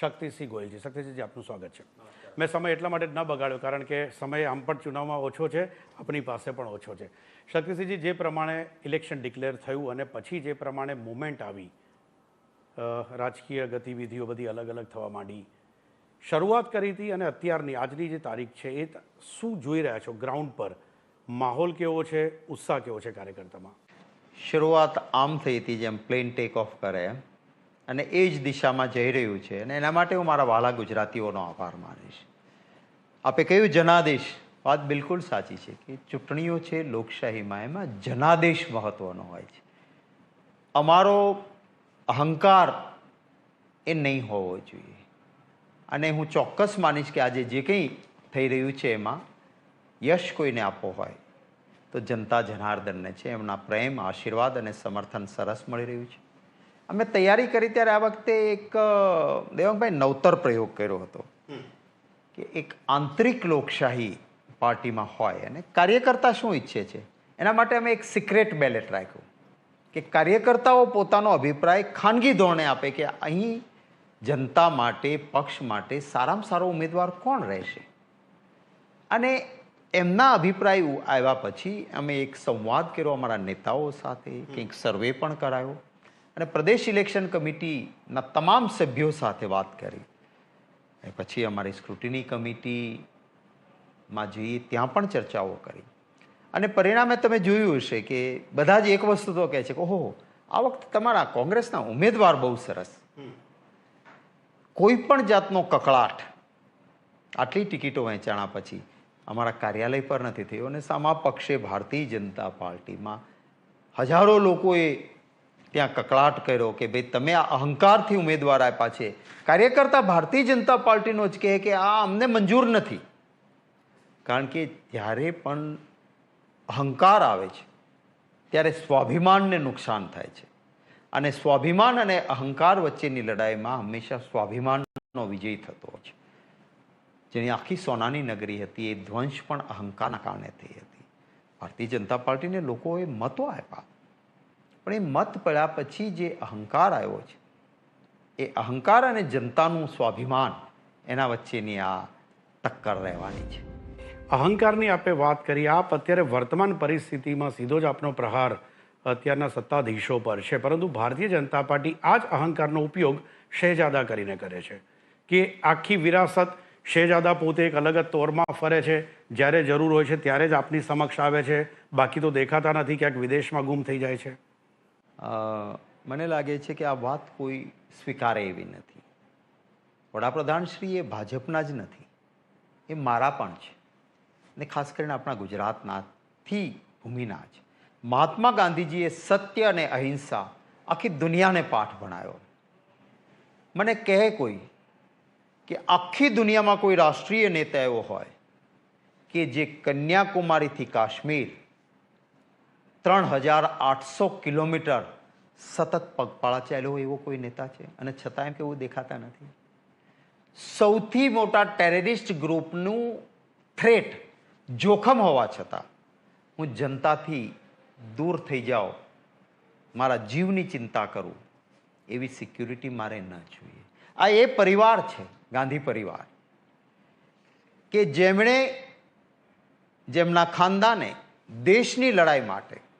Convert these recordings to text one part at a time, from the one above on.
શક્તિસિંહ ગોયલજી શક્તિસિંહજી, આપનું સ્વાગત છે. મેં સમય એટલા માટે ન બગાડ્યો, કારણ કે સમય આમ પણ ચુનાવમાં ઓછો છે આપણી પાસે પણ ઓછો છે. શક્તિસિંહજી, જે પ્રમાણે ઇલેક્શન ડિક્લેર થયું અને પછી જે પ્રમાણે મુવમેન્ટ આવી રાજકીય ગતિવિધિઓ બધી અલગ અલગ થવા માંડી. શરૂઆત કરી હતી અને અત્યારની આજની જે તારીખ છે, એ શું જોઈ રહ્યા છો? ગ્રાઉન્ડ પર. માહોલ કેવો છે? ઉત્સાહ કેવો છે કાર્યકર્તામાં? શરૂઆત આમ થઈ હતી જેમ પ્લેન ટેક ઓફ કરે એમ. અને એ જ દિશામાં જઈ રહ્યું છે. અને એના માટે હું મારા વાલા ગુજરાતીઓનો આભાર માનીશ. આપે કહ્યું, જનાદેશ. વાત બિલકુલ સાચી છે કે ચૂંટણીઓ છે લોકશાહીમાં, એમાં જનાદેશ મહત્વનો હોય છે. અમારો અહંકાર એ નહીં હોવો જોઈએ. અને હું ચોક્કસ માનીશ કે આજે જે કંઈ થઈ રહ્યું છે એમાં યશ કોઈને આપવો હોય, તો જનતા જનાર્દનને છે એમના પ્રેમ, આશીર્વાદ અને સમર્થન સરસ મળી રહ્યું છે. અમે તૈયારી કરી ત્યારે આ વખતે એક દેવાંગભાઈ નવતર પ્રયોગ કર્યો હતો. કે એક આંતરિક લોકશાહી પાર્ટીમાં હોય અને કાર્યકર્તા શું ઈચ્છે છે? એના માટે અમે એક સિક્રેટ બેલેટ રાખ્યું. કે કાર્યકર્તાઓ પોતાનો અભિપ્રાય ખાનગી ધોરણે આપે કે અહીં જનતા માટે પક્ષ માટે સારામાં સારો ઉમેદવાર કોણ રહેશે? અને એમના અભિપ્રાય આવ્યા પછી અમે એક સંવાદ કર્યો અમારા નેતાઓ સાથે કંઈક સર્વે પણ કરાયો. અને પ્રદેશ ઇલેક્શન કમિટીના તમામ સભ્યો સાથે વાત કરી. પછી અમારી સ્ક્રુટિની કમિટીમાં જઈએ ત્યાં પણ ચર્ચાઓ કરી. અને પરિણામે તમે જોયું હશે કે બધા જ એક વસ્તુ તો કહે છે કે ઓહો આ વખતે તમારા કોંગ્રેસના ઉમેદવાર બહુ સરસ. કોઈ પણ જાતનો કકળાટ આટલી ટિકિટો વહેંચાણા પછી અમારા કાર્યાલય પર નથી થયો અને સામા પક્ષે ભારતીય જનતા પાર્ટીમાં હજારો લોકોએ ત્યાં કકળાટ કર્યો કે ભાઈ તમે આ અહંકારથી ઉમેદવાર આપ્યા છે. કાર્યકર્તા ભારતીય જનતા પાર્ટીનો જ કહે કે આ અમને મંજૂર નથી. કારણ કે જ્યારે પણ અહંકાર આવે છે, ત્યારે સ્વાભિમાનને નુકસાન થાય છે. અને સ્વાભિમાન અને અહંકાર વચ્ચેની લડાઈમાં હંમેશા સ્વાભિમાનનો વિજય થતો છે. જેની આખી સોનાની નગરી હતી, એ ધ્વંસ પણ અહંકારના કારણે થઈ હતી. ભારતીય જનતા પાર્ટીને લોકોએ મતો આપ્યા. પણ એ મત પડ્યા પછી જે અહંકાર આવ્યો છે, એ અહંકાર અને જનતાનું સ્વાભિમાન એના વચ્ચેની આ ટક્કર રહેવાની છે. અહંકારની આપે વાત કરી, આપ અત્યારે વર્તમાન પરિસ્થિતિમાં સીધો જ આપનો પ્રહાર અત્યારના સત્તાધીશો પર છે, પરંતુ ભારતીય જનતા પાર્ટી આ જ અહંકારનો ઉપયોગ શહેજાદા કરીને કરે છે કે આખી વિરાસત શહેજાદા પોતે એક અલગ જ તોરમાં ફરે છે, જ્યારે જરૂર હોય છે ત્યારે જ આપની સમક્ષ આવે છે, બાકી તો દેખાતા નથી ક્યાંક વિદેશમાં ગુમ થઈ જાય છે. મને લાગે છે કે આ વાત કોઈ સ્વીકારે એવી નથી. વડાપ્રધાન શ્રી એ ભાજપના જ નથી. એ મારા પણ છે. અને ખાસ કરીને આપણા ગુજરાતનાથી ભૂમિના છે મહાત્મા ગાંધીજીએ સત્ય અને અહિંસા આખી દુનિયાને પાઠ ભણાયો. મને કહે કોઈ કે આખી દુનિયામાં કોઈ રાષ્ટ્રીય નેતા એવો હોય કે જે કન્યાકુમારીથી કાશ્મીર ત્રણ હજાર આઠસો કિલોમીટર સતત પગપાળા ચાલ્યો એવો કોઈ નેતા છે? અને છતાં એમ કે એવું દેખાતા નથી. સૌથી મોટા ટેરરિસ્ટ ગ્રુપનું થ્રેટ જોખમ હોવા છતાં હું જનતાથી દૂર થઈ જાઓ મારા જીવની ચિંતા કરું, એવી સિક્યુરિટી મારે ન જોઈએ. આ એ પરિવાર છે, ગાંધી પરિવાર, કે જેમણે, જેમના ખાનદાને દેશની લડાઈ માટે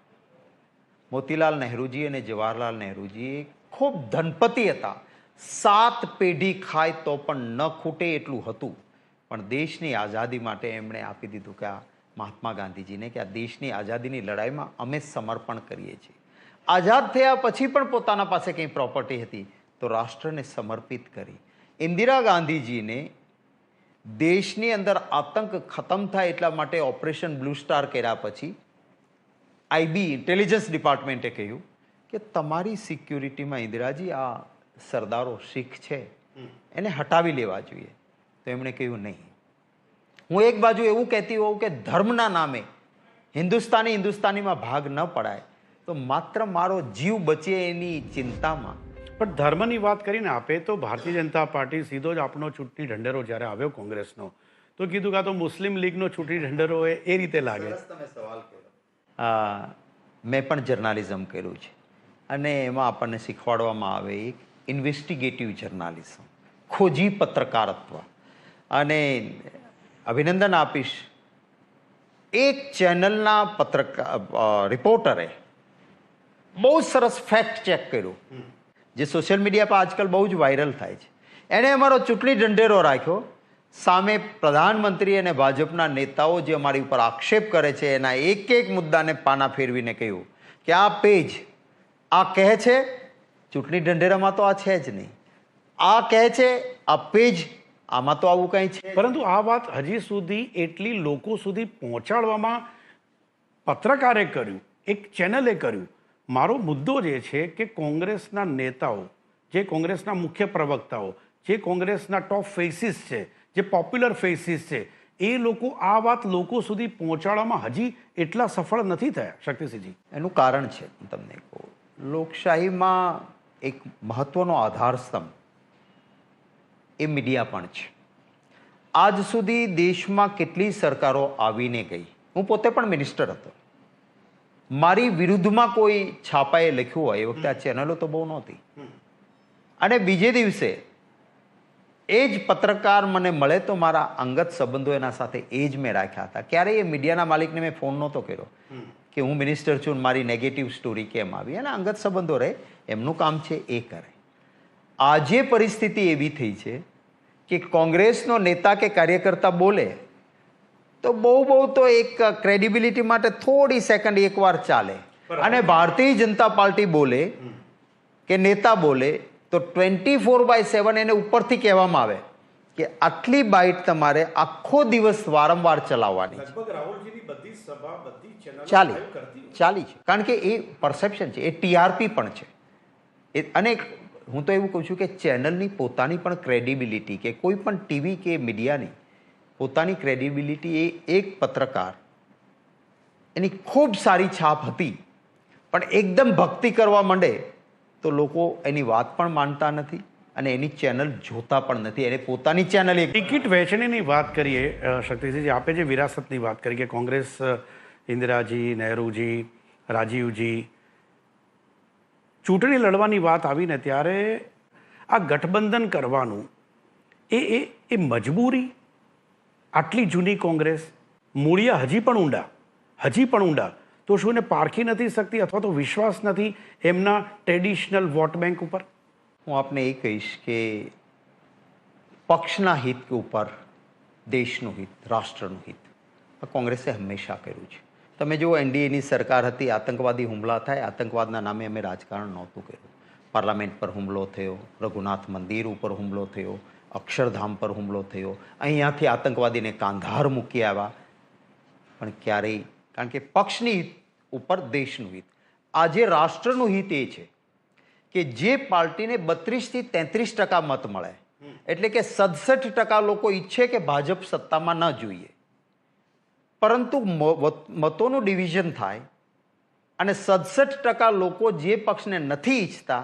મોતીલાલ નહેરુજી અને જવાહરલાલ નહેરુજી ખૂબ ધનપતિ હતા. સાત પેઢી ખાય તો પણ ન ખૂટે એટલું હતું. પણ દેશની આઝાદી માટે એમણે આપી દીધું કે આ મહાત્મા ગાંધીજીને કે આ દેશની આઝાદીની લડાઈમાં અમે સમર્પણ કરીએ છીએ. આઝાદ થયા પછી પણ પોતાના પાસે કંઈ પ્રોપર્ટી હતી તો રાષ્ટ્રને સમર્પિત કરી. ઇન્દિરા ગાંધીજીને દેશની અંદર આતંક ખતમ થાય એટલા માટે ઓપરેશન બ્લુ સ્ટાર કર્યા પછી આઈબી ઇન્ટેલિજન્સ ડિપાર્ટમેન્ટે કહ્યું કે તમારી સિક્યુરિટીમાં ઇન્દિરાજી આ સરદારો શીખ છે. એને હટાવી લેવા જોઈએ. તો એમણે કહ્યું નહીં. હું એક બાજુ એવું કહેતી હોઉં કે ધર્મના નામે હિન્દુસ્તાની હિન્દુસ્તાનીમાં ભાગ ન પડાય તો માત્ર મારો જીવ બચે એની ચિંતામાં. પણ ધર્મની વાત કરીને આપે તો ભારતીય જનતા પાર્ટી સીધો જ આપણો ચૂંટણી ઢંઢેરો જ્યારે આવ્યો કોંગ્રેસનો તો કીધું કે આ તો મુસ્લિમ લીગનો ચૂંટણી ઢંઢેરો હોય એ રીતે લાગે. આ, મેં પણ જર્નાલિઝમ કર્યું છે. અને એમાં આપણને શીખવાડવામાં આવે એક ઇન્વેસ્ટિગેટિવ જર્નાલિઝમ ખોજી પત્રકારત્વ. અને અભિનંદન આપીશ એક ચેનલના પત્રકાર રિપોર્ટરે બહુ સરસ ફેક્ટ ચેક કર્યું. જે સોશિયલ મીડિયા પર આજકાલ બહુ જ વાયરલ થાય છે. એણે અમારો ચૂંટણી ઢંઢેરો રાખ્યો. સામે પ્રધાનમંત્રી અને ભાજપના નેતાઓ જે અમારી ઉપર આક્ષેપ કરે છે, એના એક એક મુદ્દાને પાના ફેરવીને કહ્યું કે આ પેજ આ કહે છે, ચૂંટણી ઢંઢેરામાં તો આ છે જ નહીં. આ કહે છે, આ પેજ આમાં તો આવું કંઈ છે પરંતુ આ વાત હજી સુધી એટલી લોકો સુધી પહોંચાડવામાં પત્રકારે કર્યું, એક ચેનલે કર્યું. મારો મુદ્દો જે છે કે કોંગ્રેસના નેતાઓ, જે કોંગ્રેસના મુખ્ય પ્રવક્તાઓ, જે કોંગ્રેસના ટોપ ફેસીસ છે જે પોપ્યુલર ફેસીસ છે એ લોકો આ વાત લોકો સુધી પહોંચાડવામાં હજી એટલા સફળ નથી થયા શક્તિસિંહજી. એનું કારણ છે હું તમને કહું. લોકશાહીમાં એક મહત્વનો આધાર સ્તંભ એ મીડિયા પણ છે. આજ સુધી દેશમાં કેટલી સરકારો આવીને ગઈ? હું પોતે પણ મિનિસ્ટર હતો. મારી વિરુદ્ધમાં કોઈ છાપાએ લખ્યું હોય એ વખતે આ ચેનલો તો બહુ નહોતી. અને બીજે દિવસે એ જ પત્રકાર મને મળે તો મારા અંગત સંબંધો એના સાથે એ જ મેં રાખ્યા હતા. ક્યારેય એ મીડિયાના માલિકને મેં ફોન નહોતો કર્યો કે હું મિનિસ્ટર છું મારી નેગેટિવ સ્ટોરી કેમ આવી? અને અંગત સંબંધો રહે એમનું કામ છે એ કરે. આજે પરિસ્થિતિ એવી થઈ છે કે કોંગ્રેસનો નેતા કે કાર્યકર્તા બોલે તો બહુ બહુ તો એક ક્રેડિબિલિટી માટે થોડી સેકન્ડ એકવાર ચાલે. અને ભારતીય જનતા પાર્ટી બોલે કે નેતા બોલે તો ટ્વેન્ટી ફોર બાય સેવન એને ઉપરથી કહેવામાં આવે કે આટલી બાઇટ તમારે આખો દિવસ વારંવાર ચલાવવાની છે. ચાલી. ચાલી છે. કારણ કે એ પરસેપ્શન છે એ ટીઆરપી પણ છે. એ અને હું તો એવું કહું છું કે ચેનલની પોતાની પણ ક્રેડિબિલિટી કે કોઈ પણ ટીવી કે મીડિયાની પોતાની ક્રેડિબિલિટી એ એક પત્રકાર એની ખૂબ સારી છાપ હતી. પણ એકદમ ભક્તિ કરવા માંડે તો લોકો એની વાત પણ માનતા નથી અને એની ચેનલ જોતા પણ નથી. એને પોતાની ચેનલ એક ટિકિટ વહેંચણીની વાત કરીએ શક્તિસિંહજી, આપે જે વિરાસતની વાત કરી કે કોંગ્રેસ ઇન્દિરાજી, નહેરુજી, રાજીવજી, ચૂંટણી લડવાની વાત આવીને ત્યારે આ ગઠબંધન કરવાનું એ એ એ મજબૂરી? આટલી જૂની કોંગ્રેસ, મૂળિયા હજી પણ ઊંડા, હજી પણ ઊંડા. તો શું એને પારખી નથી શકતી અથવા તો વિશ્વાસ નથી એમના ટ્રેડિશનલ વોટ બેંક ઉપર? હું આપને એ કહીશ કે પક્ષના હિત ઉપર, દેશનું હિત, રાષ્ટ્રનું હિત, આ કોંગ્રેસે હંમેશા કર્યું છે. તમે જુઓ, એનડીએની સરકાર હતી, આતંકવાદી હુમલા થાય, આતંકવાદના નામે અમે રાજકારણ નહોતું કર્યું. પાર્લામેન્ટ પર હુમલો થયો, રઘુનાથ મંદિર ઉપર હુમલો થયો, અક્ષરધામ પર હુમલો થયો, અહીંયાથી આતંકવાદીને કાંધાર મૂકી આવ્યા. પણ ક્યારેય કારણ કે પક્ષની હિત ઉપર દેશનું હિત. આજે રાષ્ટ્રનું હિત એ છે કે જે પાર્ટીને બત્રીસથી તેત્રીસ ટકા મત મળે, એટલે કે સડસઠ ટકા લોકો ઈચ્છે કે ભાજપ સત્તામાં ન જોઈએ. પરંતુ મતોનું ડિવિઝન થાય અને સડસઠ ટકા લોકો જે પક્ષને નથી ઈચ્છતા,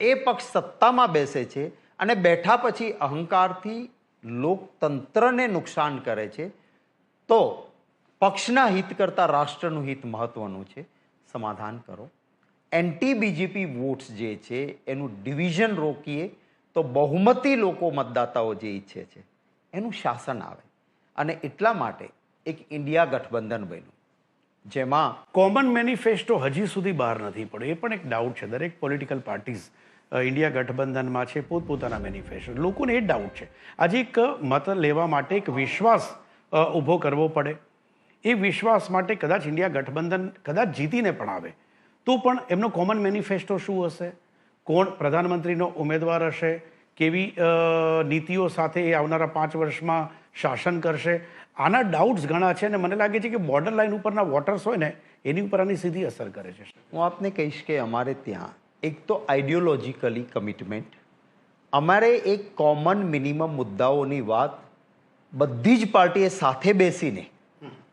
એ પક્ષ સત્તામાં બેસે છે અને બેઠા પછી અહંકારથી લોકતંત્રને નુકસાન કરે છે, તો પક્ષના હિત કરતાં રાષ્ટ્રનું હિત મહત્વનું છે. સમાધાન કરો. એન્ટી બીજેપી વોટ્સ જે છે, એનું ડિવિઝન રોકીએ તો બહુમતી લોકો મતદાતાઓ જે ઈચ્છે છે, એનું શાસન આવે. અને એટલા માટે એક ઇન્ડિયા ગઠબંધન બન્યું, જેમાં કોમન મેનિફેસ્ટો હજી સુધી બહાર નથી પડ્યો. એ પણ એક ડાઉટ છે. દરેક પોલિટિકલ પાર્ટીઝ ઇન્ડિયા ગઠબંધનમાં છે, પોતપોતાના મેનિફેસ્ટો લોકોને એ ડાઉટ છે. આજે એક મત લેવા માટે એક વિશ્વાસ ઊભો કરવો પડે. એ વિશ્વાસ માટે કદાચ ઇન્ડિયા ગઠબંધન કદાચ જીતીને પણ આવે. તો પણ એમનો કોમન મેનિફેસ્ટો શું હશે? કોણ પ્રધાનમંત્રીનો ઉમેદવાર હશે? કેવી નીતિઓ સાથે એ આવનારા પાંચ વર્ષમાં શાસન કરશે? આના ડાઉટ્સ ઘણા છે અને મને લાગે છે કે બોર્ડર લાઈન ઉપરના વોટર્સ હોય ને, એની ઉપર આની સીધી અસર કરે છે. હું આપને કહીશ કે અમારે ત્યાં એક તો આઈડિયોલોજીકલી કમિટમેન્ટ અમારે એક કોમન મિનિમમ મુદ્દાઓની વાત બધી જ પાર્ટીએ સાથે બેસીને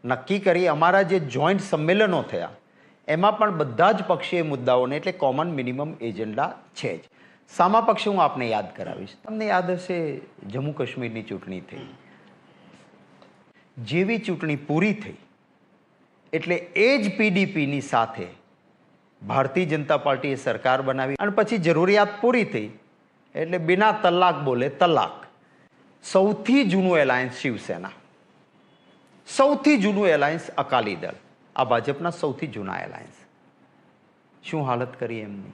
નક્કી કરી અમારા જે જોઈન્ટ સંમેલનો થયા, એમાં પણ બધા જ પક્ષીય મુદ્દાઓને એટલે કોમન મિનિમમ એજન્ડા છે જ. સામા પક્ષે હું આપને યાદ કરાવીશ. તમને યાદ હશે જમ્મુ કાશ્મીરની ચૂંટણી થઈ. જેવી ચૂંટણી પૂરી થઈ, એટલે એ જ પીડીપીની સાથે ભારતીય જનતા પાર્ટીએ સરકાર બનાવી અને પછી જરૂરિયાત પૂરી થઈ, એટલે બિના તલાક બોલે તલાક. સૌથી જૂનું એલાયન્સ શિવસેના. સૌથી જૂનું એલાયન્સ અકાલી દળ. આ ભાજપના સૌથી જૂના એલાયન્સ. શું હાલત કરી એમની?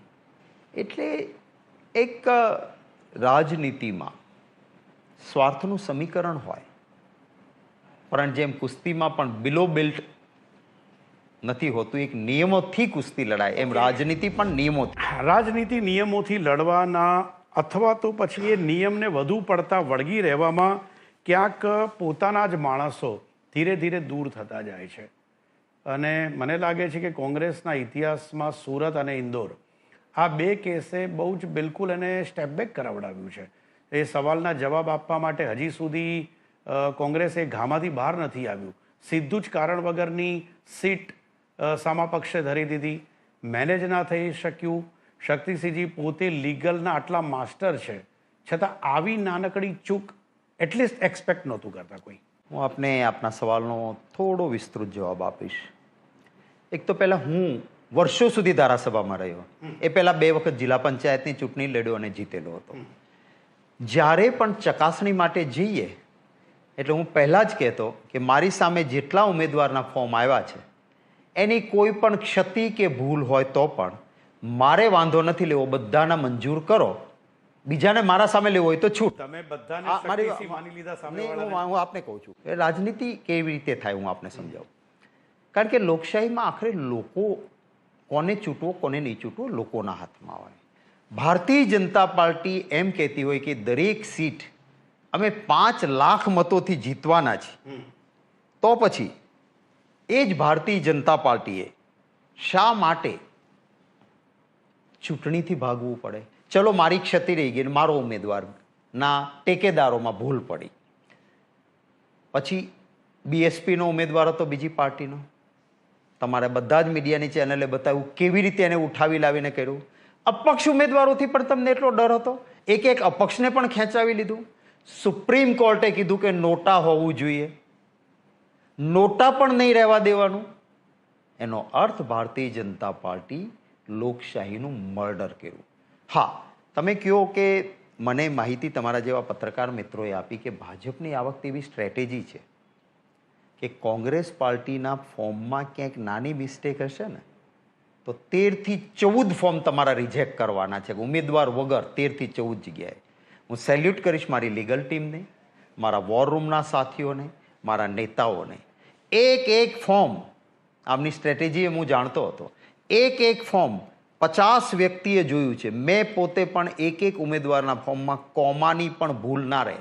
એટલે એક રાજનીતિમાં સ્વાર્થનું સમીકરણ હોય, પણ જેમ કુસ્તીમાં પણ બિલો બિલ્ટ નથી હોતું, એક નિયમોથી કુસ્તી લડાય. એમ રાજનીતિ પણ નિયમો રાજનીતિ નિયમોથી લડવાના અથવા તો પછી એ નિયમને વધુ પડતા વળગી રહેવામાં ક્યાંક પોતાના જ માણસો ધીરે ધીરે દૂર થતા જાય છે. અને મને લાગે છે કે કોંગ્રેસના ઇતિહાસમાં સુરત અને ઇન્દોર આ બે કેસે બહુ જ બિલકુલ એને સ્ટેપ બેક કરાવડાવ્યું છે. એ સવાલના જવાબ આપવા માટે હજી સુધી કોંગ્રેસે ઘામાંથી બહાર નથી આવ્યું. સીધું જ કારણ વગરની સીટ સામા પક્ષે ધરી દીધી. મેનેજ ના થઈ શક્યું. શક્તિસિંહજી પોતે લીગલના આટલા માસ્ટર છે. છતાં આવી નાનકડી ચૂક એટલીસ્ટ એક્સપેક્ટ નહોતું કરતા કોઈ. હું આપને આપના સવાલનો થોડો વિસ્તૃત જવાબ આપીશ. એક તો પહેલાં હું વર્ષો સુધી ધારાસભામાં રહ્યો. એ પહેલાં બે વખત જિલ્લા પંચાયતની ચૂંટણી લડ્યો અને જીતેલો હતો. જ્યારે પણ ચકાસણી માટે જઈએ એટલે હું પહેલાં જ કહેતો કે મારી સામે જેટલા ઉમેદવારના ફોર્મ આવ્યા છે એની કોઈ પણ ક્ષતિ કે ભૂલ હોય તો પણ મારે વાંધો નથી લેવો બધાના મંજૂર કરો. બીજાને મારા સામે લેવો હોય તો છૂટ. તમે બધાને મારી- માની લીધા સામે હું હું આપને કહું છું એ રાજનીતિ કેવી રીતે થાય હું આપને સમજાવું. કારણ કે લોકશાહીમાં આખરે લોકો કોને ચૂંટવો કોને નહીં ચૂંટવો લોકોના હાથમાં હોય. ભારતીય જનતા પાર્ટી એમ કહેતી હોય કે દરેક સીટ અમે પાંચ લાખ મતોથી જીતવાના છીએ. તો પછી એ જ ભારતીય જનતા પાર્ટીએ શા માટે ચૂંટણીથી ભાગવું પડે? ચલો મારી ક્ષતિ રહી ગઈ મારો ઉમેદવાર ના ટેકેદારોમાં ભૂલ પડી. પછી બીએસપીનો ઉમેદવાર હતો બીજી પાર્ટીનો. તમારે બધા જ મીડિયાની ચેનલે બતાવ્યું કેવી રીતે એને ઉઠાવી લાવીને કર્યું. અપક્ષ ઉમેદવારોથી પણ તમને એટલો ડર હતો. એક એક અપક્ષને પણ ખેંચાવી લીધું. સુપ્રીમ કોર્ટે કીધું કે નોટા હોવું જોઈએ. નોટા પણ નહીં રહેવા દેવાનું. એનો અર્થ ભારતીય જનતા પાર્ટી લોકશાહીનું મર્ડર કર્યું. હા, તમે કહો કે મને માહિતી તમારા જેવા પત્રકાર મિત્રોએ આપી કે ભાજપની આ વખતે એવી સ્ટ્રેટેજી છે કે કોંગ્રેસ પાર્ટીના ફોર્મમાં ક્યાંક નાની મિસ્ટેક હશે ને, તો તેરથી ચૌદ ફોર્મ તમારા રિજેક્ટ કરવાના છે. ઉમેદવાર વગર તેરથી ચૌદ જગ્યાએ. હું સેલ્યુટ કરીશ મારી લીગલ ટીમને મારા વોર રૂમના સાથીઓને, મારા નેતાઓને. એક એક ફોર્મ આમની સ્ટ્રેટેજી હું જાણતો હતો. એક એક ફોર્મ પચાસ વ્યક્તિએ જોયું છે. મેં પોતે પણ એક એક ઉમેદવારના ફોર્મમાં કોમાની પણ ભૂલ ના રહે.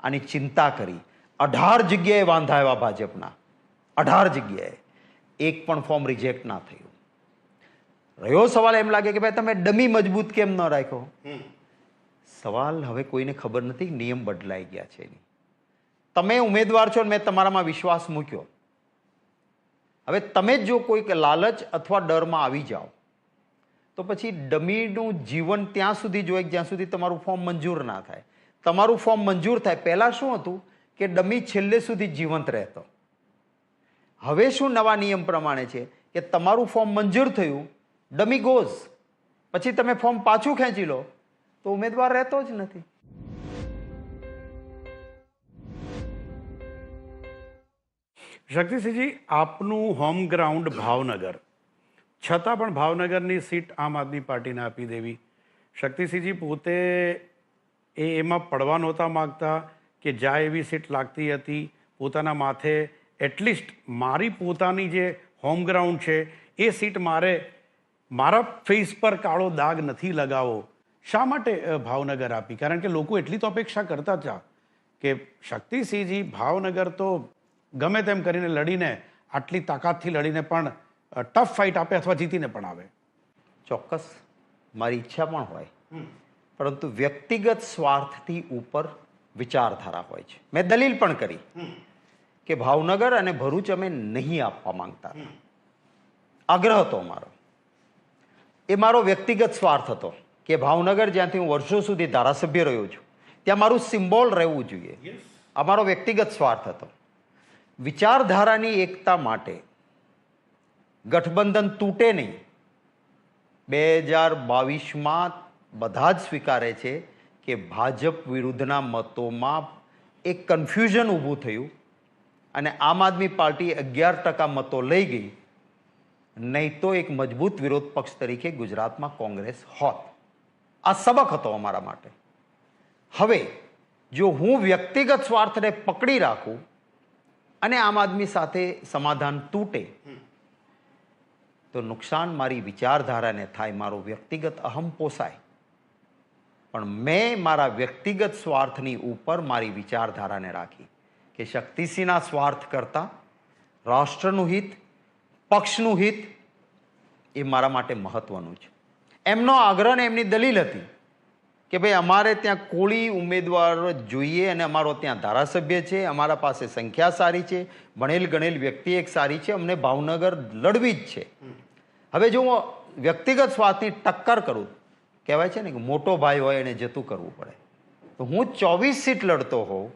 આની ચિંતા કરી. અઢાર જગ્યાએ વાંધા આવ્યા ભાજપના. અઢાર જગ્યાએ. એક પણ ફોર્મ રિજેક્ટ ના થયું. રહ્યો સવાલ એમ લાગે કે ભાઈ તમે ડમી મજબૂત કેમ ન રાખ્યો? સવાલ હવે કોઈને ખબર નથી નિયમ બદલાઈ ગયા છે એની. તમે ઉમેદવાર છો ને મેં તમારામાં વિશ્વાસ મૂક્યો. હવે તમે જો કોઈક લાલચ અથવા ડરમાં આવી જાઓ. તો પછી ડમીનું જીવન ત્યાં સુધી જોઈએ જ્યાં સુધી તમારું ફોર્મ મંજૂર ના થાય. તમારું ફોર્મ મંજૂર થાય, પહેલાં શું હતું કે ડમી છેલ્લે સુધી જીવંત રહેતો. હવે શું નવા નિયમ પ્રમાણે છે કે તમારું ફોર્મ મંજૂર થયું, ડમી ગોઝ પછી તમે ફોર્મ પાછું ખેંચી લો, તો ઉમેદવાર રહેતો જ નથી. શક્તિસિંહજી, આપનું હોમ ગ્રાઉન્ડ ભાવનગર. છતાં પણ ભાવનગરની સીટ આમ આદમી પાર્ટીને આપી દેવી. શક્તિસિંહજી પોતે એ એમાં પડવા નહોતા માગતા કે જ્યાં એવી સીટ લાગતી હતી, પોતાના માથે એટલીસ્ટ મારી પોતાની જે હોમ ગ્રાઉન્ડ છે, એ સીટ મારે મારા ફેસ પર કાળો દાગ નથી લગાવો. શા માટે ભાવનગર આપી? કારણ કે લોકો એટલી તો અપેક્ષા કરતા હતા કે શક્તિસિંહજી ભાવનગર તો ગમે તેમ કરીને લડીને, આટલી તાકાતથી લડીને પણ ટફ ફાઇટ આપે અથવા જીતીને પણ આવે. ચોક્કસ. મારી ઈચ્છા પણ હોય. પરંતુ વ્યક્તિગત સ્વાર્થથી ઉપર વિચારધારા હોય છે. મેં દલીલ પણ કરી કે ભાવનગર અને ભરૂચ અમે નહીં આપવા માંગતા. આગ્રહ હતો મારો. એ મારો વ્યક્તિગત સ્વાર્થ હતો કે ભાવનગર જ્યાંથી હું વર્ષો સુધી ધારાસભ્ય રહ્યો છું ત્યાં મારું સિમ્બોલ રહેવું જોઈએ. આ મારો વ્યક્તિગત સ્વાર્થ હતો. વિચારધારાની એકતા માટે ગઠબંધન તૂટે નહીં. બે હજાર બાવીસમાં બધા જ સ્વીકારે છે કે ભાજપ વિરુદ્ધના મતોમાં એક કન્ફ્યુઝન ઊભું થયું અને આમ આદમી પાર્ટી અગિયાર ટકા મતો લઈ ગઈ. નહીં તો એક મજબૂત વિરોધ પક્ષ તરીકે ગુજરાતમાં કોંગ્રેસ હોત. આ સબક હતો અમારા માટે. હવે, જો હું વ્યક્તિગત સ્વાર્થને પકડી રાખું અને આમ આદમી સાથે સમાધાન તૂટે તો નુકસાન મારી વિચારધારાને થાય, મારો વ્યક્તિગત અહમ પોસાય. પણ મેં મારા વ્યક્તિગત સ્વાર્થની ઉપર મારી વિચારધારાને રાખી કે શક્તિસિંહના સ્વાર્થ કરતાં, રાષ્ટ્રનું હિત, પક્ષનું હિત એ મારા માટે મહત્વનું છે. એમનો આગ્રહ ને એમની દલીલ હતી. કે ભાઈ, અમારે ત્યાં કોળી ઉમેદવાર જોઈએ અને અમારો ત્યાં ધારાસભ્ય છે, અમારા પાસે સંખ્યા સારી છે, ભણેલ ગણેલ વ્યક્તિ એક સારી છે, અમને ભાવનગર લડવી જ છે. હવે જો હું વ્યક્તિગત સ્વાર્થની ટક્કર કરું, કહેવાય છે ને કે મોટો ભાઈ હોય એને જતું કરવું પડે. તો હું ચોવીસ સીટ લડતો હોઉં,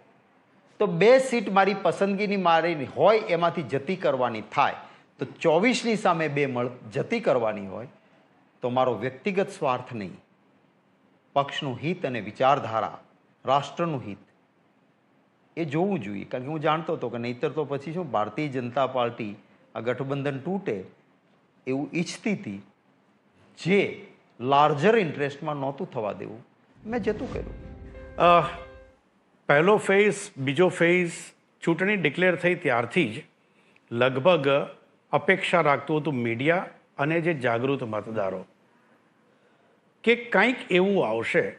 તો બે સીટ મારી પસંદગીની મારી હોય એમાંથી જતી કરવાની થાય. તો ચોવીસની સામે બે મળ જતી કરવાની હોય, તો મારો વ્યક્તિગત સ્વાર્થ નહીં. પક્ષનું હિત અને વિચારધારા, રાષ્ટ્રનું હિત. એ જોવું જોઈએ. કારણ કે હું જાણતો હતો કે નહીતર તો પછી શું? ભારતીય જનતા પાર્ટી આ ગઠબંધન તૂટે એવું ઈચ્છતી હતી. જે લાર્જર ઇન્ટરેસ્ટમાં નહોતું થવા દેવું. મેં જતું કર્યું. પહેલો ફેઝ, બીજો ફેઝ ચૂંટણી ડિક્લેર થઈ ત્યારથી જ લગભગ અપેક્ષા રાખતું હતું મીડિયા અને જે જાગૃત મતદારો. કે કંઈક એવું આવશે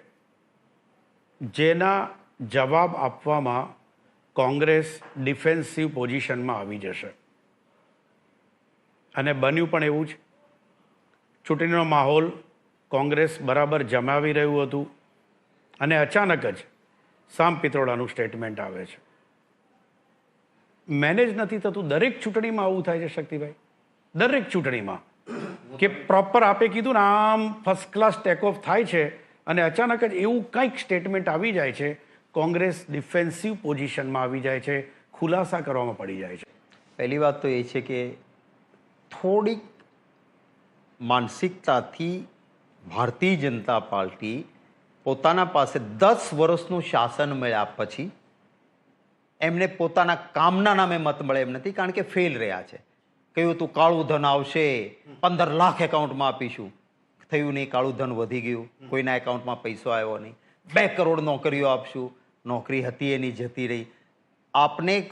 જેના જવાબ આપવામાં કોંગ્રેસ ડિફેન્સિવ પોઝિશનમાં આવી જશે. અને બન્યું પણ એવું જ. ચૂંટણીનો માહોલ કોંગ્રેસ બરાબર જમાવી રહ્યું હતું અને અચાનક જ સામ પિત્રોડાનું સ્ટેટમેન્ટ આવે છે. મેનેજ નથી થતું. દરેક ચૂંટણીમાં આવું થાય છે શક્તિભાઈ. દરેક ચૂંટણીમાં. કે પ્રોપર આપે કીધું ને આમ ફર્સ્ટ ક્લાસ ટેક ઓફ થાય છે અને અચાનક જ એવું કંઈક સ્ટેટમેન્ટ આવી જાય છે, કોંગ્રેસ ડિફેન્સિવ પોઝિશનમાં આવી જાય છે, ખુલાસા કરવામાં પડી જાય છે. પહેલી વાત તો એ છે કે થોડીક માનસિકતાથી ભારતીય જનતા પાર્ટી પોતાના પાસે દસ વર્ષનું શાસન મળ્યા પછી એમને પોતાના કામના નામે મત મળે એમ નથી, કારણ કે ફેલ રહ્યા છે. કહ્યું હતું કાળું ધન આવશે, પંદર લાખ એકાઉન્ટમાં આપીશું. થયું નહીં, કાળું ધન વધી ગયું. કોઈના એકાઉન્ટમાં પૈસો આવ્યો નહીં. બે કરોડ નોકરીઓ આપશું. નોકરી હતી એની, જતી રહી. આપને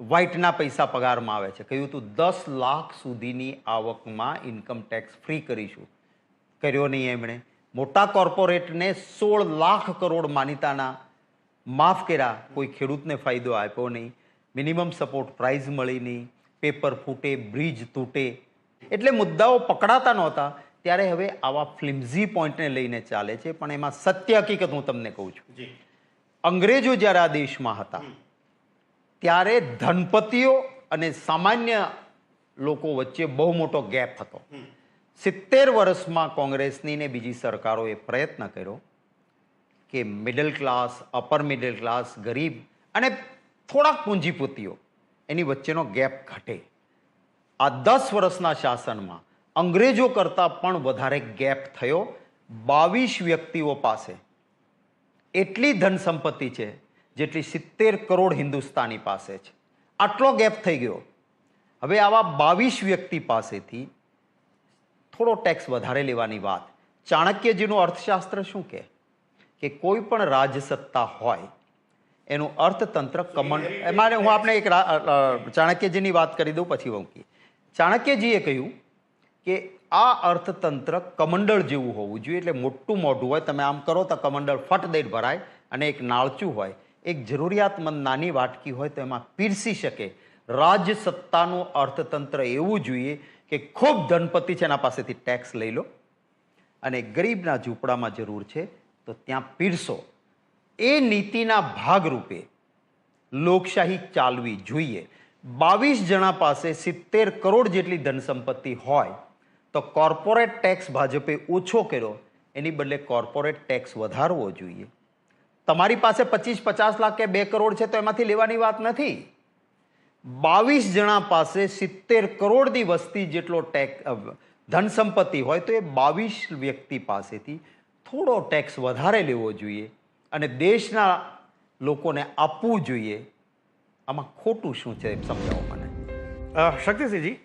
વ્હાઇટના પૈસા પગારમાં આવે છે. કહ્યું હતું દસ લાખ સુધીની આવકમાં ઇન્કમ ટેક્સ ફ્રી કરીશું. કર્યો નહીં એમણે. મોટા કોર્પોરેટને સોળ લાખ કરોડ માનીતાના માફ કર્યા. કોઈ ખેડૂતને ફાયદો આપ્યો નહીં. મિનિમમ સપોર્ટ પ્રાઇઝ મળી નહીં. પેપર ફૂટે બ્રિજ તૂટે. એટલે મુદ્દાઓ પકડાતા નહોતા. ત્યારે હવે આવા ફ્લિમઝી પોઈન્ટને લઈને ચાલે છે. પણ એમાં સત્ય હકીકત હું તમને કહું છું. અંગ્રેજો જ્યારે આ દેશમાં હતા ત્યારે ધનપતિઓ અને સામાન્ય લોકો વચ્ચે બહુ મોટો ગેપ હતો. સિત્તેર વર્ષમાં કોંગ્રેસની ને બીજી સરકારોએ પ્રયત્ન કર્યો કે middle class upper middle class ગરીબ અને થોડાક પૂંજીપતિઓ એની વચ્ચેનો ગેપ ઘટે. આ દસ વર્ષના શાસનમાં અંગ્રેજો કરતાં પણ વધારે ગેપ થયો. બાવીસ વ્યક્તિઓ પાસે એટલી ધન સંપત્તિ છે જેટલી સિત્તેર કરોડ હિન્દુસ્તાની પાસે છે. આટલો ગેપ થઈ ગયો. હવે આવા બાવીસ વ્યક્તિ પાસેથી થોડો ટેક્સ વધારે લેવાની વાત. ચાણક્યજીનું અર્થશાસ્ત્ર શું કહે? કે કોઈ પણ રાજસત્તા હોય એનું અર્થતંત્ર કમંડ એમાં હું આપણે એક ચાણક્યજીની વાત કરી દઉં પછી કહીએ ચાણક્યજીએ કહ્યું કે આ અર્થતંત્ર કમંડળ જેવું હોવું જોઈએ, એટલે મોટું મોઢું હોય, તમે આમ કરો તો કમંડળ ફટ દઈ ભરાય અને એક નાળચું હોય, એક જરૂરિયાતમંદ નાની વાટકી હોય તો એમાં પીરસી શકે. રાજસત્તાનું અર્થતંત્ર એવું જોઈએ કે ખૂબ ધનપતિ છે એના પાસેથી ટેક્સ લઈ લો અને ગરીબના ઝૂંપડામાં જરૂર છે તો ત્યાં પીરસો. એ નીતિના ભાગરૂપે લોકશાહી ચાલવી જોઈએ. બાવીસ જણા પાસે સિત્તેર કરોડ જેટલી ધનસંપત્તિ હોય તો કોર્પોરેટ ટેક્સ ભાજપે ઓછો કર્યો. એની બદલે કોર્પોરેટ ટેક્સ વધારવો જોઈએ. તમારી પાસે પચીસ પચાસ લાખ કે બે કરોડ છે તો એમાંથી લેવાની વાત નથી. બાવીસ જણા પાસે સિત્તેર કરોડની વસ્તી જેટલો ટેક્સ ધન સંપત્તિ હોય તો એ બાવીસ વ્યક્તિ પાસેથી થોડો ટેક્સ વધારે લેવો જોઈએ. અને દેશના લોકોને આપવું જોઈએ. આમાં ખોટું શું છે સમજાવો મને. શક્તિસિંહજી,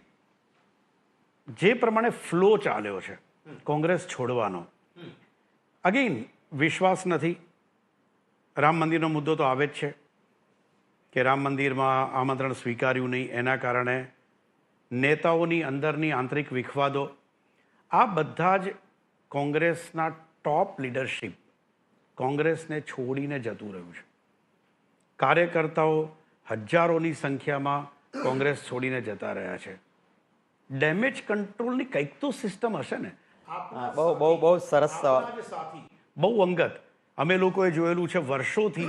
જે પ્રમાણે ફ્લો ચાલ્યો છે, કોંગ્રેસ છોડવાનો, અગેન વિશ્વાસ નથી. રામ મંદિરનો મુદ્દો તો આવે જ છે કે રામ મંદિરમાં આમંત્રણ સ્વીકાર્યું નહીં. એના કારણે નેતાઓની અંદરની આંતરિક વિખવાદો, આ બધા જ કોંગ્રેસના ટોપ લીડરશિપ કોંગ્રેસને છોડીને જતું રહ્યું છે. કાર્યકર્તાઓ હજારોની સંખ્યામાં કોંગ્રેસ છોડીને જતા રહ્યા છે. ડેમેજ કંટ્રોલની કંઈક તો સિસ્ટમ હશે ને? બહુ બહુ બહુ સરસ સવાલ. બહુ અંગત. અમે લોકોએ જોયેલું છે વર્ષોથી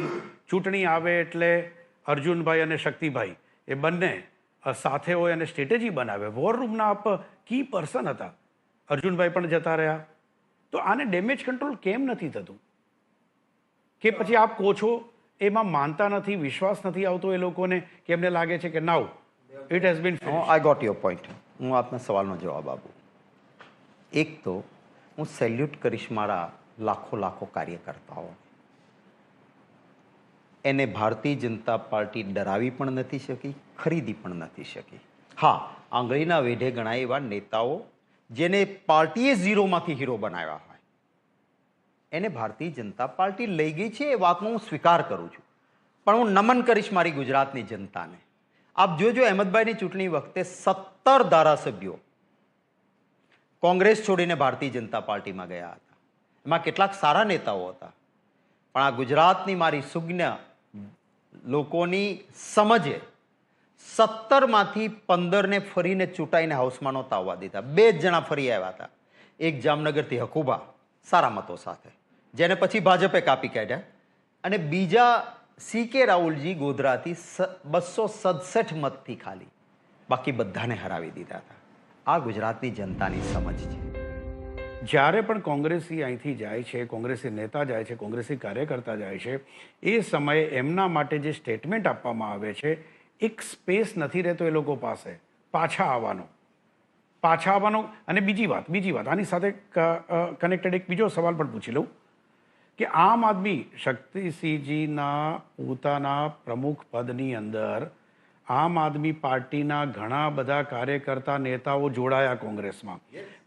ચૂંટણી આવે એટલે અર્જુનભાઈ અને શક્તિભાઈ એ બંને સાથે હોય અને સ્ટ્રેટેજી બનાવે. વોર રૂમના આપ કી પર્સન હતા. અર્જુનભાઈ પણ જતા રહ્યા. તો આને ડેમેજ કંટ્રોલ કેમ નથી થતું? કે પછી આપ કહો છો એમાં માનતા નથી, વિશ્વાસ નથી આવતો એ લોકોને કે એમને લાગે છે કે now it has been I got your point હું આપના સવાલનો જવાબ આપું. એક તો, હું સેલ્યુટ કરીશ મારા લાખો લાખો કાર્યકર્તાઓ. એને ભારતીય જનતા પાર્ટી ડરાવી પણ નથી શકી, ખરીદી પણ નથી શકી. હા, આંગળીના વેઢે ઘણા એવા નેતાઓ, જેને પાર્ટીએ ઝીરોમાંથી હીરો બનાવ્યા એને ભારતીય જનતા પાર્ટી લઈ ગઈ છે એ વાતનો હું સ્વીકાર કરું છું. પણ હું નમન કરીશ મારી ગુજરાતની જનતાને. આપ જોજો, અહેમદભાઈની ચૂંટણી વખતે સત્તર ધારાસભ્યો કોંગ્રેસ છોડીને ભારતીય જનતા પાર્ટીમાં ગયા હતા. એમાં કેટલાક સારા નેતાઓ હતા. પણ આ ગુજરાતની મારી સુજ્ઞ લોકોની સમજે સત્તરમાંથી પંદરને ફરીને ચૂંટાઈને હાઉસમાં નહોતા આવવા દીધા બે જ જણા ફરી આવ્યા હતા. એક જામનગરથી હકુબા, સારા મતો સાથે. જેને પછી ભાજપે કાપી કાઢ્યા. અને બીજા સી કે રાહુલજી ગોધરાથી બસો સડસઠ મતથી ખાલી. બાકી બધાને હરાવી દીધા હતા. આ ગુજરાતની જનતાની સમજ છે. જ્યારે પણ કોંગ્રેસી અહીંથી જાય છે, કોંગ્રેસી નેતા જાય છે, કોંગ્રેસી કાર્યકર્તા જાય છે, એ સમયે એમના માટે જે સ્ટેટમેન્ટ આપવામાં આવે છે, એક સ્પેસ નથી રહેતો એ લોકો પાસે. પાછા આવવાનો. પાછા આવવાનો, અને બીજી વાત બીજી વાત, આની સાથે કનેક્ટેડ એક બીજો સવાલ પણ પૂછી લઉં. કે આમ આદમી શક્તિસિંહજીના પોતાના પ્રમુખ પદની અંદર આમ આદમી પાર્ટીના ઘણા બધા કાર્યકર્તા નેતાઓ જોડાયા કોંગ્રેસમાં.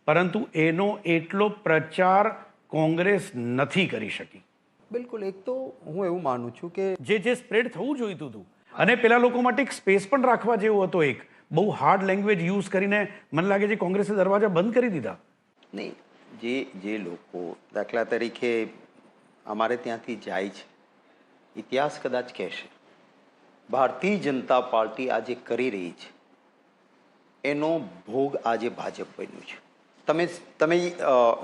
પરંતુ એનો એટલો પ્રચાર કોંગ્રેસ નથી કરી શકી. બિલકુલ એક તો હું એવું માનું છું કે જે જે સ્પ્રેડ થવું જોઈતું હતું. અને પેલા લોકો માટે એક સ્પેસ પણ રાખવા જેવો હતો એક. બહુ હાર્ડ લેંગ્વેજ યુઝ કરીને મને લાગે છે કોંગ્રેસે દરવાજા બંધ કરી દીધા. નહીં જે જે લોકો દાખલા તરીકે અમારે ત્યાંથી જાય છે. ઇતિહાસ કદાચ કહેશે. ભારતીય જનતા પાર્ટી આજે કરી રહી છે. એનો ભોગ આજે ભાજપ બન્યું છે. તમે તમે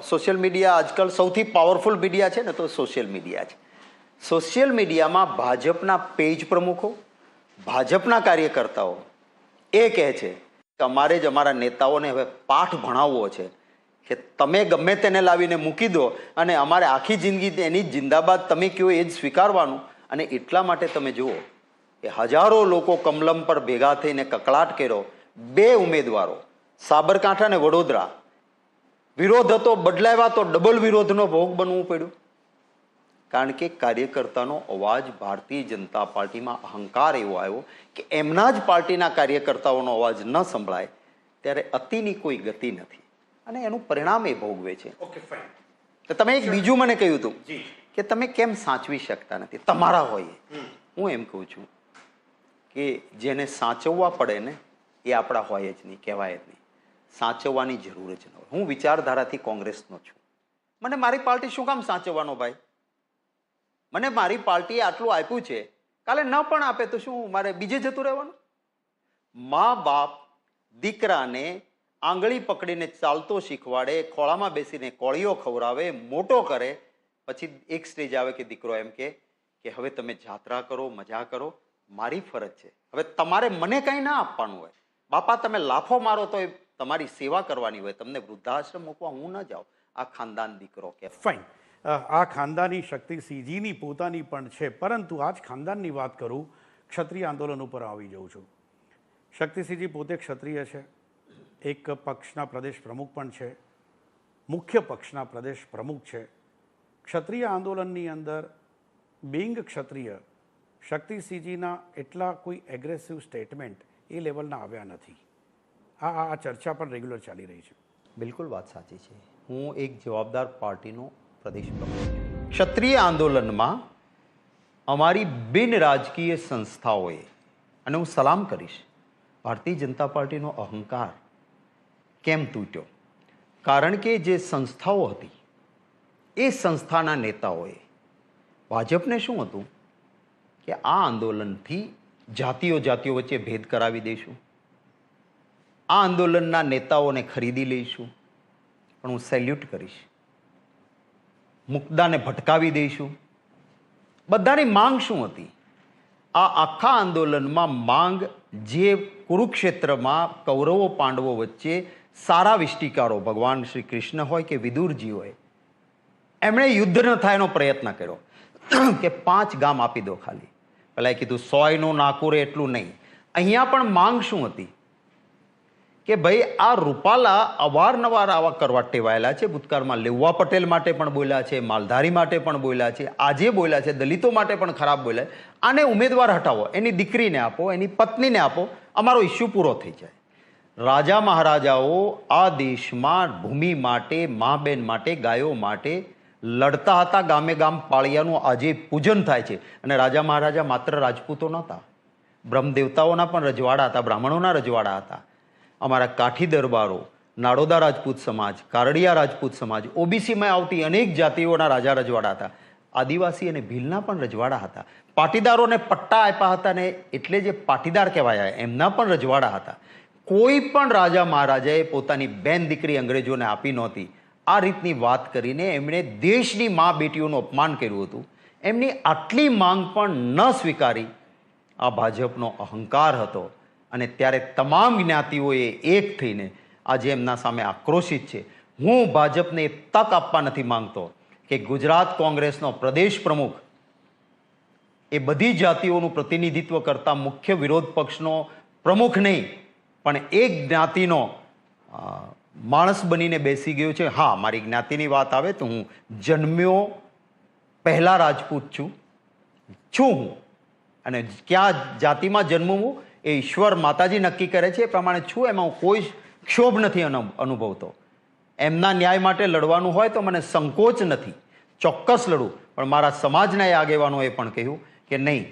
સોશિયલ મીડિયા આજકાલ સૌથી પાવરફુલ મીડિયા છે ને તો સોશિયલ મીડિયા છે. સોશિયલ મીડિયામાં ભાજપના પેજ પ્રમુખો, ભાજપના કાર્યકર્તાઓ એ કહે છે કે અમારે જ અમારા નેતાઓને હવે પાઠ ભણાવવો છે. કે તમે ગમે તેને લાવીને મૂકી દો અને અમારે આખી જિંદગી એની જિંદાબાદ તમે કહો એ જ સ્વીકારવાનું. અને એટલા માટે તમે જુઓ કે હજારો લોકો કમલમ પર ભેગા થઈને કકળાટ કર્યો. બે ઉમેદવારો, સાબરકાંઠા અને વડોદરા. વિરોધ હતો, બદલાવ્યા તો ડબલ વિરોધનો ભોગ બનવું પડ્યું. કારણ કે કાર્યકર્તાનો અવાજ ભારતીય જનતા પાર્ટીમાં અહંકાર એવો આવ્યો કે એમના જ પાર્ટીના કાર્યકર્તાઓનો અવાજ ન સંભળાય. ત્યારે અતિની કોઈ ગતિ નથી. અને એનું પરિણામ એ ભોગવે છે. તો તમે એક બીજું મને કહ્યું હતું કે તમે કેમ સાચવી શકતા નથી? તમારા હોય હું એમ કહું છું કે જેને સાચવવા પડે ને એ આપણા હોય જ નહીં કહેવાય જ નહીં. સાચવવાની જરૂર જ ન હોય. હું વિચારધારાથી કોંગ્રેસનો છું. મને મારી પાર્ટી શું કામ સાચવવાનો ભાઈ? મને મારી પાર્ટીએ આટલું આપ્યું છે. કાલે ન પણ આપે તો શું મારે બીજે જતું રહેવાનું? મા બાપ દીકરાને આંગળી પકડીને ચાલતો શીખવાડે, ખોળામાં બેસીને કોળીઓ ખવડાવે, મોટો કરે, પછી એક સ્ટેજ આવે કે દીકરો એમ કે કે હવે તમે જાત્રા કરો, મજા કરો, મારી ફરજ છે. હવે તમારે મને કંઈ ના આપવાનું હોય. બાપા, તમે લાફો મારો તો તમારી સેવા કરવાની હોય. તમને વૃદ્ધાશ્રમ મૂકવા હું ન જાઉં. આ ખાનદાન દીકરો કે ફાઇન આ ખાનદાની સીજીની પોતાની પણ છે, પરંતુ આ જ ખાનદાનની વાત કરું, ક્ષત્રિય આંદોલન ઉપર આવી જાઉં છું. શક્તિસિંહજી પોતે ક્ષત્રિય છે. એક પક્ષના પ્રદેશ પ્રમુખ પણ છે, મુખ્ય પક્ષના પ્રદેશ પ્રમુખ છે. ક્ષત્રિય આંદોલનની અંદર બિંગ ક્ષત્રિય શક્તિસિંહજીના એટલા કોઈ એગ્રેસિવ સ્ટેટમેન્ટ એ લેવલના આવ્યા નથી. આ આ ચર્ચા પણ રેગ્યુલર ચાલી રહી છે. બિલકુલ વાત સાચી છે. હું એક જવાબદાર પાર્ટીનો પ્રદેશ પ્રમુખ ક્ષત્રિય આંદોલનમાં અમારી બિન રાજકીય સંસ્થાઓએ, અને હું સલામ કરીશ, ભારતીય જનતા પાર્ટીનો અહંકાર કેમ તૂટ્યો? કારણ કે જે સંસ્થાઓ હતી, એ સંસ્થાના નેતાઓએ ભાજપને શું હતું? કે આ આંદોલનથી જાતિઓ જાતિઓ વચ્ચે ભેદ કરાવી દઈશું. આ આંદોલનના નેતાઓને ખરીદી લઈશું. પણ હું સેલ્યુટ કરીશ. મુક્દાને ભટકાવી દઈશું. બધાની માંગ શું હતી? આ આખા આંદોલનમાં માંગ જે કુરુક્ષેત્રમાં કૌરવો પાંડવો વચ્ચે સારા વિષ્ટિકારો, ભગવાન શ્રી કૃષ્ણ હોય કે વિદુરજી હોય, એમણે યુદ્ધ ન થાય એનો પ્રયત્ન કર્યો કે પાંચ ગામ આપી દો ખાલી. પહેલાં કીધું, સોયનું નાકુરે એટલું નહીં. અહીંયા પણ માંગ શું હતી? કે ભાઈ, આ રૂપાલા અવારનવાર આવા કરવા ટેવાયેલા છે, ભૂતકાળમાં લેવા પટેલ માટે પણ બોલ્યા છે, માલધારી માટે પણ બોલ્યા છે, આજે બોલ્યા છે, દલિતો માટે પણ ખરાબ બોલ્યા આને ઉમેદવાર હટાવો, એની દીકરીને આપો, એની પત્નીને આપો, અમારો ઇસ્યુ પૂરો થઈ જાય. રાજા મહારાજાઓ આ દેશમાં ભૂમિ માટે મા બેન માટે, ગાયો માટે લડતા હતા. ગામે ગામ પાળિયાનું આજે પૂજન થાય છે. અને રાજા મહારાજા માત્ર રાજપૂતો નહોતા. બ્રહ્મદેવતાઓના પણ રજવાડા હતા, બ્રાહ્મણોના રજવાડા હતા. અમારા કાઠી દરબારો, નાડોદા રાજપૂત સમાજ, કારડિયા રાજપૂત સમાજ, ઓબીસીમાં આવતી અનેક જાતિઓના રાજા રજવાડા હતા. આદિવાસી અને ભીલના પણ રજવાડા હતા. પાટીદારોને પટ્ટા આપ્યા હતા ને એટલે જે પાટીદાર કહેવાયા, એમના પણ રજવાડા હતા. કોઈ પણ રાજા મહારાજાએ પોતાની બેન દીકરી અંગ્રેજોને આપી નહોતી. આ રીતની વાત કરીને એમણે દેશની મા બેટીઓનું અપમાન કર્યું હતું. એમની આટલી માંગ પણ ન સ્વીકારી. આ ભાજપનો અહંકાર હતો અને ત્યારે તમામ જ્ઞાતિઓએ એક થઈને આજે એમના સામે આક્રોશિત છે. હું ભાજપને તક આપવા નથી માંગતો કે ગુજરાત કોંગ્રેસનો પ્રદેશ પ્રમુખ એ બધી જાતિઓનું પ્રતિનિધિત્વ કરતા મુખ્ય વિરોધ પક્ષનો પ્રમુખ નહીં. પણ એક જ્ઞાતિનો માણસ બનીને બેસી ગયો છે, હા, મારી જ્ઞાતિની વાત આવે તો હું જન્મ્યો પહેલાં રાજપૂત છું. છું હું. અને ક્યાં જાતિમાં જન્મવું એ ઈશ્વર માતાજી નક્કી કરે છે. એ પ્રમાણે છું, એમાં હું કોઈ ક્ષોભ નથી અનુભવતો. એમના ન્યાય માટે લડવાનું હોય તો મને સંકોચ નથી. ચોક્કસ લડું. પણ મારા સમાજના એ આગેવાનોએ પણ કહ્યું કે નહીં,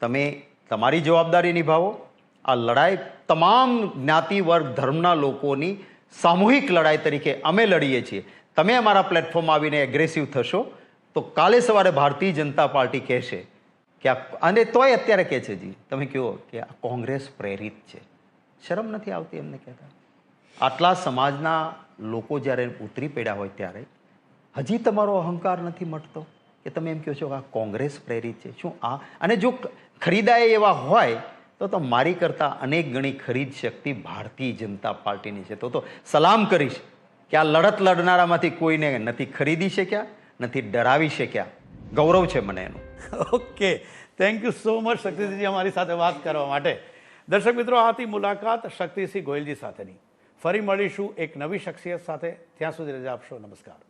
તમે તમારી જવાબદારી નિભાવો. આ લડાઈ તમામ જ્ઞાતિ વર્ગ ધર્મના લોકોની સામૂહિક લડાઈ તરીકે અમે લડીએ છીએ. તમે અમારા પ્લેટફોર્મ આવીને એગ્રેસિવ થશો, તો કાલે સવારે ભારતીય જનતા પાર્ટી કહેશે કે આ અને તોય અત્યારે કહે છે જી, તમે કહો કે આ કોંગ્રેસ પ્રેરિત છે. શરમ નથી આવતી એમને કહેતા? આટલા સમાજના લોકો જ્યારે ઉતરી પડ્યા હોય ત્યારે, હજી તમારો અહંકાર નથી મટતો? કે તમે એમ કહો છો કે આ કોંગ્રેસ પ્રેરિત છે? શું આ? અને જો ખરીદાય એવા હોય તો તો મારી કરતાં અનેક ગણી ખરીદ શક્તિ ભારતીય જનતા પાર્ટીની છે. તો તો સલામ કરીશ કે આ લડત લડનારામાંથી કોઈને નથી ખરીદી શક્યા, નથી ડરાવી શક્યા. ગૌરવ છે મને એનું. Okay. Thank you so much Shaktisinhji અમારી સાથે વાત કરવા માટે. દર્શક મિત્રો આ હતી મુલાકાત શક્તિસિંહ ગોયલજી સાથેની. ફરી મળીશું એક નવી શખ્સિયત સાથે. ત્યાં સુધી રજા આપશો. નમસ્કાર.